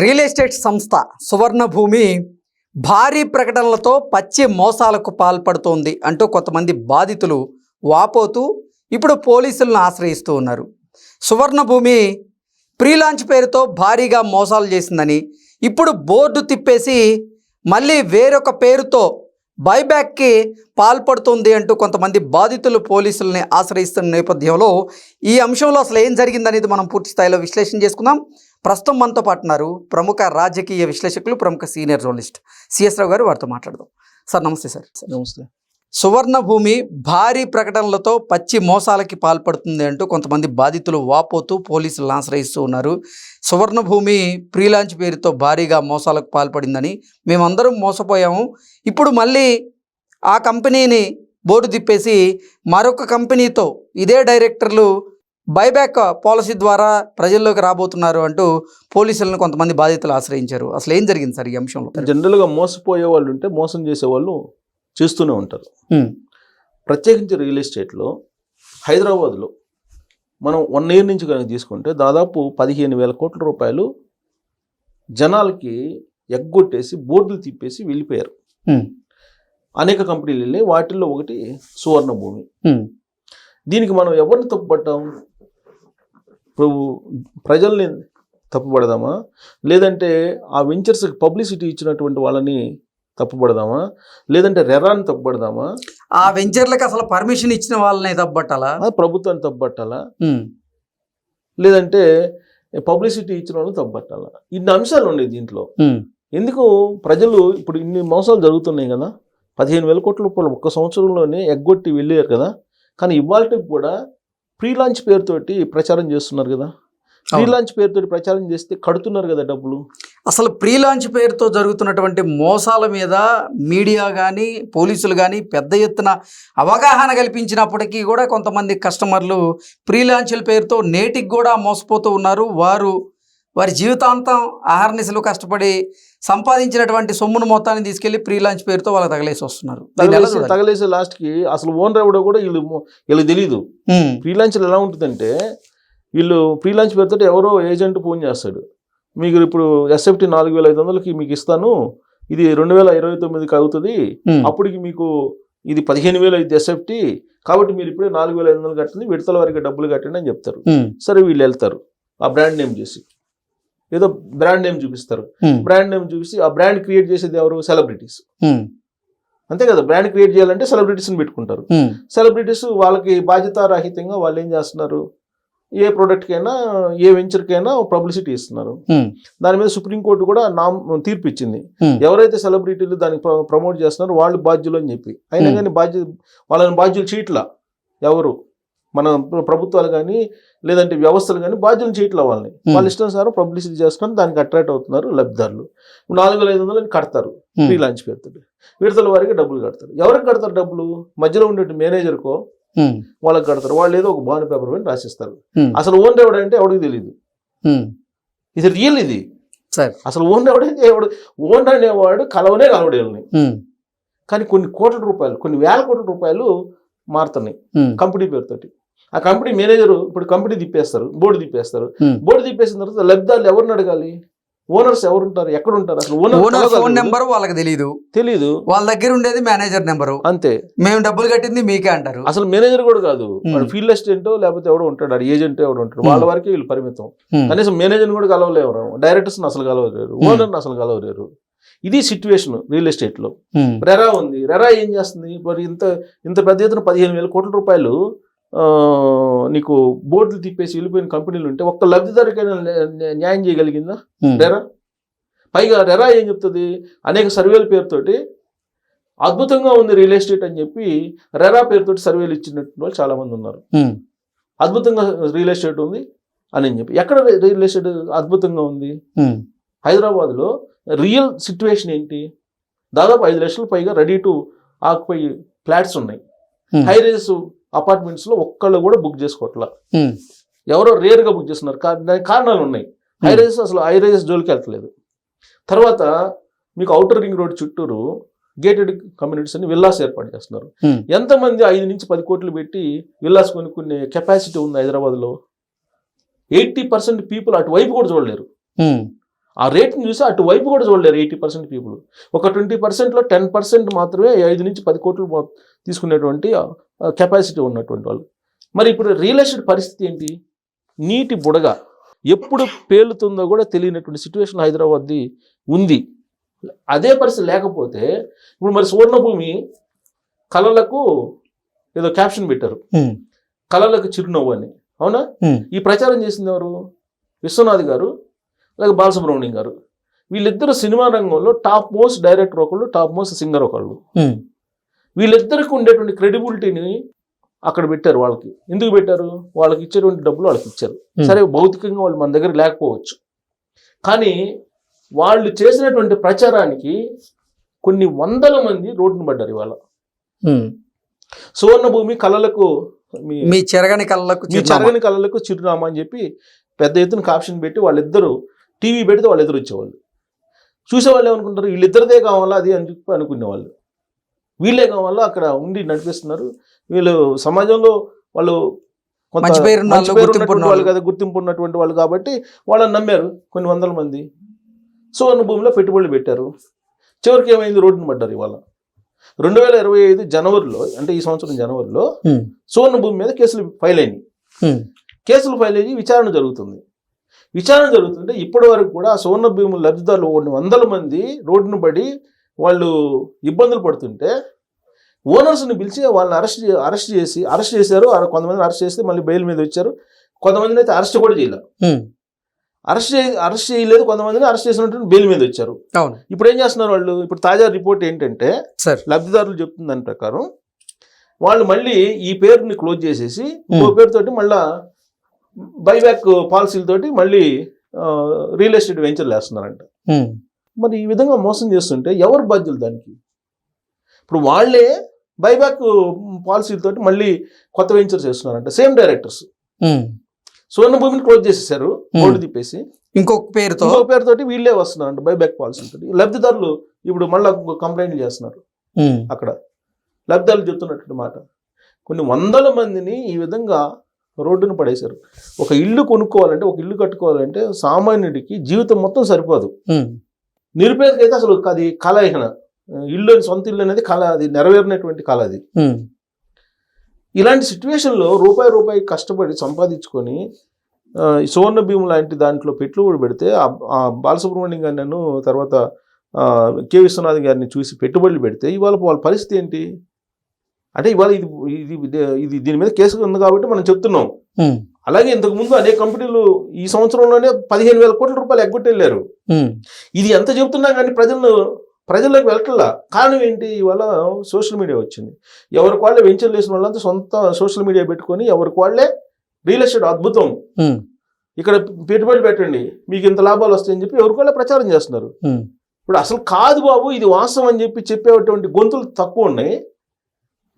Real estate సంస్థ Suvarnabhumi భారీ ప్రకటనలతో పచ్చి మోసాలకు పాల్పడుతోంది అంటూ కొంతమంది బాధితులు వాపోతూ ఇప్పుడు పోలీసులను ఆశ్రయిస్తూ ఉన్నారు. సువర్ణభూమి ప్రీలాంచ్ పేరుతో భారీగా మోసాలు చేసిందని ఇప్పుడు బోర్డు తిప్పేసి మళ్ళీ వేరొక పేరుతో బైబ్యాక్కి పాల్పడుతుంది అంటూ కొంతమంది బాధితులు పోలీసుల్ని ఆశ్రయిస్తున్న నేపథ్యంలో ఈ అంశంలో అసలు ఏం జరిగిందనేది మనం పూర్తి స్థాయిలో విశ్లేషణ చేసుకుందాం. ప్రస్తుతం మనతో పాటు ఉన్నారు ప్రముఖ రాజకీయ విశ్లేషకులు ప్రముఖ సీనియర్ జర్నలిస్ట్ సిఎస్ రావు గారు. వారితో మాట్లాడదాం. సార్ నమస్తే సార్. నమస్తే. సువర్ణ భూమి భారీ ప్రకటనలతో పచ్చి మోసాలకి పాల్పడుతుంది అంటూ కొంతమంది బాధితులు వాపోతూ పోలీసులను ఆశ్రయిస్తూ ఉన్నారు. సువర్ణ భూమి ప్రీ లాంచ్ పేరుతో భారీగా మోసాలకు పాల్పడిందని మేమందరం మోసపోయాము. ఇప్పుడు మళ్ళీ ఆ కంపెనీని బోర్డు తిప్పేసి మరొక కంపెనీతో ఇదే డైరెక్టర్లు బైబ్యాక్ పాలసీ ద్వారా ప్రజల్లోకి రాబోతున్నారు అంటూ పోలీసులను కొంతమంది బాధితులు ఆశ్రయించారు. అసలు ఏం జరిగింది సార్ ఈ అంశంలో? జనరల్గా మోసపోయే వాళ్ళు ఉంటే మోసం చేసే వాళ్ళు చేస్తూనే ఉంటారు. ప్రత్యేకించి రియల్ ఎస్టేట్లో హైదరాబాద్లో మనం వన్ ఇయర్ నుంచి కనుక తీసుకుంటే దాదాపు పదిహేను వేల కోట్ల రూపాయలు జనాలకి ఎగ్గొట్టేసి బోర్డులు తిప్పేసి వెళ్ళిపోయారు. అనేక కంపెనీలు వెళ్ళి వాటిల్లో ఒకటి సువర్ణ భూమి దీనికి మనం ఎవరిని తప్పుపడ్డాం ఇప్పుడు ప్రజల్ని తప్పుపడదామా లేదంటే ఆ వెంచర్స్కి పబ్లిసిటీ ఇచ్చినటువంటి వాళ్ళని తప్పుపడదామా లేదంటే రెరాని తప్పుపడదామా ఆ వెంచర్లకు అసలు పర్మిషన్ ఇచ్చిన వాళ్ళని తప్పట్టాలా ప్రభుత్వాన్ని తప్పుపట్టాలా లేదంటే పబ్లిసిటీ ఇచ్చిన వాళ్ళని తప్పుపట్టాలా ఇన్ని అంశాలు ఉన్నాయి దీంట్లో. ఎందుకు ప్రజలు ఇప్పుడు ఇన్ని మోసాలు జరుగుతున్నాయి కదా? పదిహేను వేల కోట్ల రూపాయలు ఒక్క సంవత్సరంలోనే ఎగ్గొట్టి వెళ్ళారు కదా? కానీ ఇవాళకి కూడా ప్రీ లాంచ్ పేరుతోటి ప్రచారం చేస్తున్నారు కదా. ప్రీ. లాంచ్ పేరుతోటి ప్రచారం చేస్తే కడుతున్నారు కదా డబ్బులు. అసలు ప్రీ లాంచ్ పేరుతో జరుగుతున్నటువంటి మోసాల మీద మీడియా కానీ పోలీసులు కానీ పెద్ద ఎత్తున అవగాహన కల్పించినప్పటికీ కూడా కొంతమంది కస్టమర్లు ప్రీ లాంచ్ల పేరుతో నేటికి కూడా మోసపోతూ ఉన్నారు. వారు వారి జీవితాంతం ఆహారనిశలు కష్టపడి సంపాదించినటువంటి సొమ్మును మొత్తాన్ని తీసుకెళ్ళి ప్రీ లాంచ్ పేరుతో వాళ్ళకి తగలేసి వస్తున్నారు. తగలేసి లాస్ట్కి అసలు ఓనర్ ఎవడో కూడా వీళ్ళు వీళ్ళకి తెలియదు ప్రీ లాంచ్లో ఎలా ఉంటుందంటే వీళ్ళు ప్రీ లాంచ్ పేరుతో ఎవరో ఏజెంట్ ఫోన్ చేస్తాడు. మీకు ఇప్పుడు ఎస్ఎఫ్టీ నాలుగు వేల ఐదు వందలకి మీకు ఇస్తాను. ఇది రెండు వేల ఇరవై తొమ్మిదికి అవుతుంది. అప్పటికి మీకు ఇది పదిహేను వేలు అయితే ఎస్ఎఫ్టీ. కాబట్టి మీరు ఇప్పుడే నాలుగు వేల ఐదు వందలు కట్టింది విడతల వారికి డబ్బులు కట్టండి అని చెప్తారు. సరే వీళ్ళు వెళ్తారు. ఆ బ్రాండ్ నేమ్ చేసి. ఏదో బ్రాండ్ నేమ్ చూపిస్తారు. బ్రాండ్ నేమ్ చూపిస్తే ఆ బ్రాండ్ క్రియేట్ చేసేది ఎవరు? సెలబ్రిటీస్ ఉమ్, అంతే కదా బ్రాండ్ క్రియేట్ చేయాలంటే సెలబ్రిటీస్ని పెట్టుకుంటారు. సెలబ్రిటీస్ వాళ్ళకి బాధ్యతారాహితంగా వాళ్ళు ఏం చేస్తున్నారు? ఏ ప్రోడక్ట్కైనా ఏ వెంచర్కైనా పబ్లిసిటీ ఇస్తున్నారు. దాని మీద సుప్రీంకోర్టు కూడా నా తీర్పు ఇచ్చింది. ఎవరైతే సెలబ్రిటీలు దానికి ప్ర- ప్రమోట్ చేస్తున్నారో వాళ్ళు బాధ్యులు అని చెప్పి. అయినా Hmm. కానీ బాధ్య వాళ్ళని బాధ్యులు చేయట్లా ఎవరు? మన ప్ర- ప్రభుత్వాలు కానీ లేదంటే వ్యవస్థలు కానీ బాధ్యులు చేయట్లా వాళ్ళని. వాళ్ళ ఇష్టానుసారం పబ్లిసిటీ చేస్తున్నారు దానికి అట్రాక్ట్ అవుతున్నారు లబ్ధిదారులు. నాలుగు వేల ఐదు వందలు కడతారు ఫ్రీ లాంచ్ పెడతాడు విడతల వారికి డబ్బులు కడతారు. ఎవరికి కడతారు డబ్బులు? మధ్యలో ఉండే మేనేజర్కో వాళ్ళకి కడతారు. వాళ్ళు ఏదో ఒక బాండ్ పేపర్ పైన రాసిస్తారు. అసలు ఓనర్ ఎవడంటే ఎవడికి తెలియదు ఇది రియల్ ఇది? సరే. అసలు ఓనర్ ఎవడంటే ఎవడు? ఓనర్ అనేవాడు కలవనే కలవడు వీళ్ళని. ఉమ్, కానీ కొన్ని కోట్ల రూపాయలు కొన్ని వేల కోట్ల రూపాయలు మారుతున్నాయి కంపెనీ పేరుతోటి. ఆ కంపెనీ మేనేజర్ ఇప్పుడు కంపెనీ తిప్పేస్తారు బోర్డు తిప్పేస్తారు. బోర్డు తిప్పేసిన తర్వాత లబ్ధాలు ఎవరిని అడగాలి? ఓనర్స్ ఎవరు ఉంటారు ఎక్కడ ఉంటారు అసలు ఓనర్ ఫోన్ ఓనర్ నెంబర్ వాళ్ళకి తెలియదు తెలీదు. వాళ్ళ దగ్గర ఉండేది మేనేజర్ నెంబరు అంతే. మేము డబ్బులు కట్టింది మీకే అంటారు. అసలు మేనేజర్ కూడా కాదు. వాడు ఫీల్డ్ అసిస్టెంట్ లేకపోతే ఎవడో ఉంటాడు ఏజెంట్ ఎవడో ఉంటాడు. వాళ్ళ వరకే వీళ్ళు పరిమితం. కనీసం మేనేజర్ని కూడా కలవలేరు డైరెక్టర్స్ అసలు కలవలేరు. ఓనర్ని అసలు కలవలేరు. ఇది సిచ్యువేషన్ రియల్ ఎస్టేట్లో. రెరా ఉంది. రెరా ఏం చేస్తుంది? మరి ఇంత ఇంత పెద్ద ఎత్తున పదిహేను వేల కోట్ల రూపాయలు నీకు బోర్డులు తిప్పేసి వెళ్ళిపోయిన కంపెనీలు ఉంటే ఒక్క లబ్ధిదారికైనా న్యా- న్యా- న్యాయం చేయగలిగిందా? రెరా? పైగా రెరా ఏం చెప్తుంది? అనేక సర్వేల పేరుతోటి అద్భుతంగా ఉంది రియల్ ఎస్టేట్ అని చెప్పి రెరా పేరుతోటి సర్వేలు ఇచ్చినట్టు వాళ్ళు చాలా మంది ఉన్నారు అద్భుతంగా రియల్ ఎస్టేట్ ఉంది అని చెప్పి. ఎక్కడ రియల్ ఎస్టేట్ అద్భుతంగా ఉంది? ఉమ్, హైదరాబాద్లో రియల్ సిచ్యువేషన్ ఏంటి? దాదాపు ఐదు లక్షల పైగా రెడీ టు ఆక్యుపై ఫ్లాట్స్ ఉన్నాయి. హై రేస్ అపార్ట్మెంట్స్లో ఒక్కళ్ళు కూడా బుక్ చేసుకోవట్లా ఎవరో రేర్గా బుక్ చేస్తున్నారు. దానికి కారణాలు ఉన్నాయి. High Hmm. రైజెస్ అసలు హై రైజెస్ జోలికి వెళ్ళట్లేదు. తర్వాత మీకు అవుటర్ రింగ్ రోడ్ చుట్టూరు గేటెడ్ కమ్యూనిటీస్ అని విల్లాస్ ఏర్పాటు చేస్తున్నారు. ఎంతమంది ఐదు నుంచి పది కోట్లు పెట్టి విల్లాస్ కొనుక్కునే కెపాసిటీ ఉంది హైదరాబాద్లో? ఎయిటీ పర్సెంట్ పీపుల్ అటువైపు కూడా చూడలేరు. ఆ రేట్ని చూసి అటువైపు కూడా చూడలేరు ఎయిటీ పర్సెంట్ పీపుల్. ఒక ట్వంటీ పర్సెంట్లో టెన్ పర్సెంట్ మాత్రమే ఐదు నుంచి పది కోట్లు తీసుకునేటువంటి కెపాసిటీ ఉన్నటువంటి వాళ్ళు. మరి ఇప్పుడు రియల్ ఎస్టేట్ పరిస్థితి ఏంటి? నీటి బుడగ ఎప్పుడు పేలుతుందో కూడా తెలియనటువంటి సిచ్యువేషన్ హైదరాబాద్ది ఉంది. అదే పరిస్థితి లేకపోతే ఇప్పుడు మరి సువర్ణభూమి కళలకు ఏదో క్యాప్షన్ పెట్టారు. కళలకు చిరునవ్వు అని. అవునా? ఈ ప్రచారం చేసింది ఎవరు? విశ్వనాథ్ గారు. అలాగే బాలసుబ్రహ్మణ్యం గారు. వీళ్ళిద్దరు సినిమా రంగంలో టాప్ మోస్ట్ డైరెక్టర్ ఒకళ్ళు టాప్ మోస్ట్ సింగర్ ఒకళ్ళు. వీళ్ళిద్దరికి ఉండేటువంటి క్రెడిబిలిటీని అక్కడ పెట్టారు వాళ్ళకి. ఎందుకు పెట్టారు? వాళ్ళకి ఇచ్చేటువంటి డబ్బులు వాళ్ళకి ఇచ్చారు. సరే భౌతికంగా వాళ్ళు మన దగ్గర లేకపోవచ్చు. కానీ వాళ్ళు చేసినటువంటి ప్రచారానికి కొన్ని వందల మంది రోడ్డును పడ్డారు ఇవాళ. ఉమ్. సువర్ణభూమి కళలకు మీ మీ చెరగని కళ్ళకు మీ చెరగని కళలకు చిరునామా అని చెప్పి పెద్ద ఎత్తున కాప్షన్ పెట్టి వాళ్ళిద్దరూ టీవీ పెడితే వాళ్ళిద్దరు వచ్చేవాళ్ళు చూసేవాళ్ళు ఏమనుకుంటారు? వీళ్ళిద్దరిదే కావాలా? అది అని చెప్పి అనుకునేవాళ్ళు. వీళ్ళే కావాలా? అక్కడ ఉండి నడిపిస్తున్నారు. వీళ్ళు సమాజంలో వాళ్ళు కొంత వాళ్ళు, వాళ్ళు వాళ్ళు. కదా గుర్తింపు ఉన్నటువంటి వాళ్ళు కాబట్టి వాళ్ళని నమ్మారు కొన్ని వందల మంది. సువర్ణ భూమిలో పెట్టుబడులు పెట్టారు. చివరికి ఏమైంది? రోడ్డును పడ్డారు ఇవాళ. రెండు వేల ఇరవై ఐదు జనవరిలో అంటే ఈ సంవత్సరం జనవరిలో సువర్ణ భూమి మీద కేసులు ఫైల్ అయినాయి కేసులు ఫైల్ అయ్యి విచారణ జరుగుతుంది. విచారణ జరుగుతుంటే ఇప్పటి వరకు కూడా సువర్ణ భూముల లబ్ధిదారులు కొన్ని వందల మంది రోడ్డును పడి వాళ్ళు ఇబ్బందులు పడుతుంటే ఓనర్స్ని పిలిచి వాళ్ళని అరెస్ట్ అరెస్ట్ చేసి అరెస్ట్ చేశారు. కొంతమందిని అరెస్ట్ చేస్తే మళ్ళీ బెయిల్ మీద వచ్చారు. కొంతమందిని అయితే అరెస్ట్ కూడా చేయలేదు. అరెస్ట్ చే అరెస్ట్ చేయలేదు. కొంతమందిని అరెస్ట్ చేసినట్టు బెయిల్ మీద వచ్చారు. అవును. ఇప్పుడు ఏం చేస్తున్నారు వాళ్ళు? ఇప్పుడు తాజా రిపోర్ట్ ఏంటంటే లబ్ధిదారులు చెప్తున్న దాని ప్రకారం వాళ్ళు మళ్ళీ ఈ పేరుని క్లోజ్ చేసేసి ఇంకో పేరుతోటి మళ్ళా బైబ్యాక్ పాలసీలతోటి మళ్ళీ రియల్ ఎస్టేట్ వెంచర్లు వేస్తున్నారంట మరి ఈ విధంగా మోసం చేస్తుంటే ఎవరు బాధ్యులు దానికి? ఇప్పుడు వాళ్ళే బైబ్యాక్ పాలసీలతోటి మళ్ళీ కొత్త వెంచర్స్ చేస్తున్నారంట సేమ్ డైరెక్టర్స్. సువర్ణ భూమిని క్లోజ్ చేసేసారు బోర్డు తిప్పేసి. ఇంకొక పేరుతో? ఇంకో పేరుతోటి వీళ్ళే వస్తున్నారంట బైబ్యాక్ పాలసీలతోటి. లబ్ధిదారులు ఇప్పుడు మళ్ళీ కంప్లైంట్లు చేస్తున్నారు అక్కడ. లబ్ధాలు చెప్తున్నటువంటి మాట. కొన్ని వందల మందిని ఈ విధంగా రోడ్డును పడేశారు. ఒక ఇల్లు కొనుక్కోవాలంటే ఒక ఇల్లు కట్టుకోవాలంటే సామాన్యుడికి జీవితం మొత్తం సరిపోదు. నిరుపేదకైతే అసలు అది కళ ఇల్లు అని సొంత ఇల్లు అనేది కళ అది నెరవేరినటువంటి కళ అది. ఇలాంటి సిచ్యువేషన్లో రూపాయి రూపాయి కష్టపడి సంపాదించుకొని సువర్ణ భీము లాంటి దాంట్లో పెట్టుబడి పెడితే ఆ- బాలసుబ్రహ్మణ్యం గారిని నన్ను తర్వాత కె విశ్వనాథ్ గారిని చూసి పెట్టుబడులు పెడితే ఇవాళ వాళ్ళ పరిస్థితి ఏంటి? అంటే ఇవాళ ఇది ఇది ఇది దీని మీద కేసు ఉంది కాబట్టి మనం చెప్తున్నాం. అలాగే ఇంతకుముందు అనేక కంపెనీలు ఈ సంవత్సరంలోనే పదిహేను వేల కోట్ల రూపాయలు ఎగ్గొట్టెళ్ళారు. ఇది ఎంత చెబుతున్నా కానీ ప్రజలు ప్రజల్లోకి వెళ్ళట్లా. కారణం ఏంటి? ఇవాళ సోషల్ మీడియా వచ్చింది. ఎవరికి వాళ్ళే వెంచర్లు వేసిన వాళ్ళంతా సొంత సోషల్ మీడియా పెట్టుకొని ఎవరికి వాళ్ళే రియల్ ఎస్టేట్ అద్భుతం. ఇక్కడ పెట్టుబడులు పెట్టండి. మీకు ఇంత లాభాలు వస్తాయని చెప్పి ఎవరికి వాళ్ళే ప్రచారం చేస్తున్నారు. ఇప్పుడు అసలు కాదు బాబు ఇది వాస్తవం అని చెప్పి చెప్పేటువంటి గొంతులు తక్కువ ఉన్నాయి.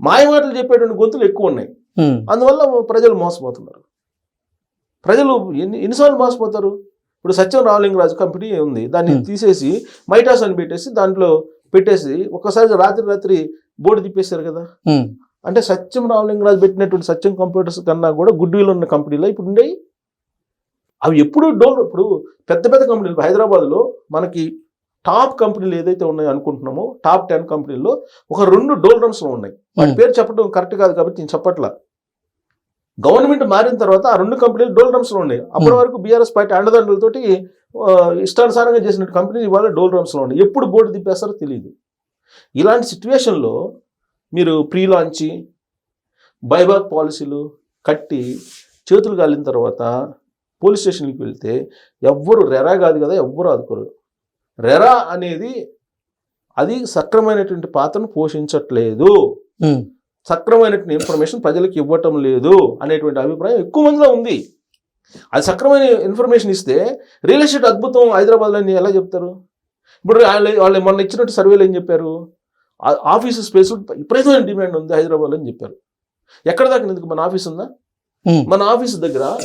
మాయమాటలు చెప్పేటువంటి గొంతులు ఎక్కువ ఉన్నాయి. అందువల్ల ప్రజలు మోసపోతున్నారు. ప్రజలు ఎన్ని ఎన్నిసార్లు మోసపోతారు? ఇప్పుడు సత్యం రామలింగరాజు కంపెనీ ఉంది. దాన్ని. తీసేసి మైటాస్ అని పెట్టేసి దాంట్లో పెట్టేసి ఒక్కసారి రాత్రి రాత్రి బోర్డు తిప్పేశారు కదా. అంటే సత్యం రామలింగరాజు పెట్టినటువంటి సత్యం కంప్యూటర్స్ కన్నా కూడా గుడ్ విల్ ఉన్న కంపెనీలో ఇప్పుడు ఉండేవి అవి ఎప్పుడు డోల్ ఇప్పుడు పెద్ద పెద్ద కంపెనీలు హైదరాబాద్లో మనకి టాప్ కంపెనీలు ఏదైతే ఉన్నాయో అనుకుంటున్నామో టాప్ టెన్ కంపెనీల్లో ఒక రెండు డోల్ రమ్స్లో ఉన్నాయి. వాటి పేరు చెప్పడం కరెక్ట్ కాదు కాబట్టి నేను చెప్పట్లా. గవర్నమెంట్ మారిన తర్వాత ఆ రెండు కంపెనీలు డోల్ రమ్స్లో ఉన్నాయి. అప్పటి. వరకు బీఆర్ఎస్ పార్టీ అండదండలతోటి ఇష్టానుసారంగా చేసిన కంపెనీ ఇవాళ డోల్ రమ్స్లో ఉన్నాయి. ఎప్పుడు బోర్డు తిప్పేస్తారో తెలియదు ఇలాంటి సిచ్యువేషన్లో మీరు ప్రీ లాంచి బైబాక్ పాలసీలు కట్టి చేతులు కాలిన తర్వాత పోలీస్ స్టేషన్కి వెళ్తే ఎవ్వరు రెరా కాదు కదా ఎవ్వరు ఆదుకోరు. రెరా అనేది అది సక్రమైనటువంటి పాత్రను పోషించట్లేదు. సక్రమైనటువంటి ఇన్ఫర్మేషన్ ప్రజలకు ఇవ్వటం లేదు అనేటువంటి అభిప్రాయం ఎక్కువ మందిలో ఉంది. అది సక్రమైన ఇన్ఫర్మేషన్ ఇస్తే రియల్ ఎస్టేట్ అద్భుతం హైదరాబాద్లో ఎలా చెప్తారు? ఇప్పుడు వాళ్ళు వాళ్ళు మొన్న ఇచ్చినట్టు సర్వేలు ఏం చెప్పారు? ఆఫీసు స్పేస్ విపరీతమైన డిమాండ్ ఉంది హైదరాబాద్లో అని చెప్పారు. ఎక్కడ దాకా ఎందుకు? మన ఆఫీస్ ఉందా? మన ఆఫీస్ దగ్గర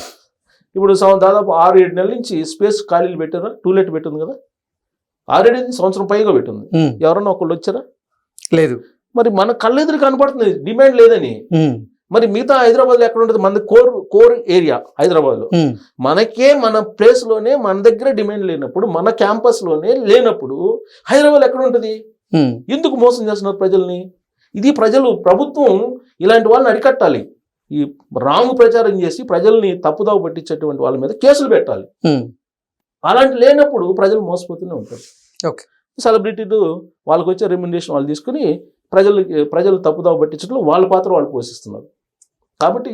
ఇప్పుడు దాదాపు ఆరు ఏడు నెలల నుంచి స్పేస్ ఖాళీలు పెట్టారా? టూలెట్ పెట్టింది కదా? ఆరేడు సంవత్సరం పైగా పెట్టింది. ఎవరన్నా ఒకళ్ళు వచ్చారా? లేదు. మరి మన కళ్ళెదురు కనపడుతుంది. డిమాండ్ లేదని. మరి మిగతా హైదరాబాద్లో ఎక్కడ ఉంటుంది మన కోర్ కోర్ ఏరియా హైదరాబాద్లో. ఉమ్, మనకే మన ప్లేస్లోనే మన దగ్గర డిమాండ్ లేనప్పుడు మన క్యాంపస్లోనే లేనప్పుడు హైదరాబాద్ ఎక్కడ ఉంటుంది ఎందుకు మోసం చేస్తున్నారు ప్రజల్ని? ఇది ప్రజలు ప్రభుత్వం ఇలాంటి వాళ్ళని అరికట్టాలి. ఈ రాంగ్ ప్రచారం చేసి ప్రజల్ని తప్పుదావ పట్టించేటువంటి వాళ్ళ మీద కేసులు పెట్టాలి. అలాంటి లేనప్పుడు ప్రజలు మోసపోతూనే ఉంటారు. ఓకే. సెలబ్రిటీలు వాళ్ళకి వచ్చే రెమ్యునరేషన్ వాళ్ళు తీసుకుని ప్రజలకి ప్రజలు తప్పుదావ పట్టించడంలో వాళ్ళ పాత్ర వాళ్ళు పోషిస్తున్నారు. కాబట్టి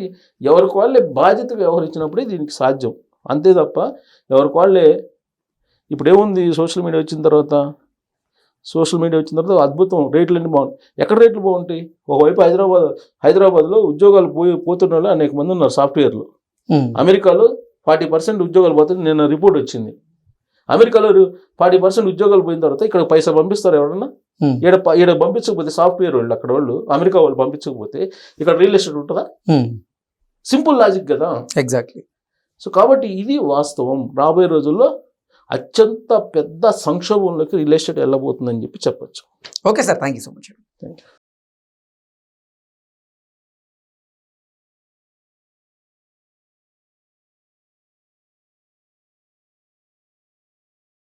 ఎవరికి వాళ్ళే బాధ్యత వ్యవహరించినప్పుడే దీనికి సాధ్యం. అంతే తప్ప ఎవరికి వాళ్ళే ఇప్పుడు ఏముంది సోషల్ మీడియా వచ్చిన తర్వాత? సోషల్ మీడియా వచ్చిన తర్వాత అద్భుతం. రేట్లు అన్ని బాగుంటాయి ఎక్కడ రేట్లు బాగుంటాయి? ఒకవైపు హైదరాబాద్ హైదరాబాద్లో ఉద్యోగాలు పోయి పోతున్న వాళ్ళు అనేక మంది ఉన్నారు సాఫ్ట్వేర్లు. అమెరికాలో ఫార్టీ పర్సెంట్ ఉద్యోగాలు పోతుంది నిన్న రిపోర్ట్ వచ్చింది. అమెరికాలో ఫార్టీ పర్సెంట్ ఉద్యోగాలు పోయిన తర్వాత ఇక్కడ పైసా పంపిస్తారు ఎవరన్నా? ఈడ ఈడ పంపించకపోతే సాఫ్ట్వేర్ వాళ్ళు అక్కడ వాళ్ళు అమెరికా వాళ్ళు పంపించకపోతే ఇక్కడ రియల్ ఎస్టేట్ ఉంటుందా? సింపుల్ లాజిక్ కదా. ఎగ్జాక్ట్లీ సో కాబట్టి ఇది వాస్తవం. రాబోయే రోజుల్లో అత్యంత పెద్ద సంక్షోభంలోకి రియల్ ఎస్టేట్ వెళ్ళబోతుందని చెప్పి చెప్పొచ్చు. Okay sir thank you so much thank you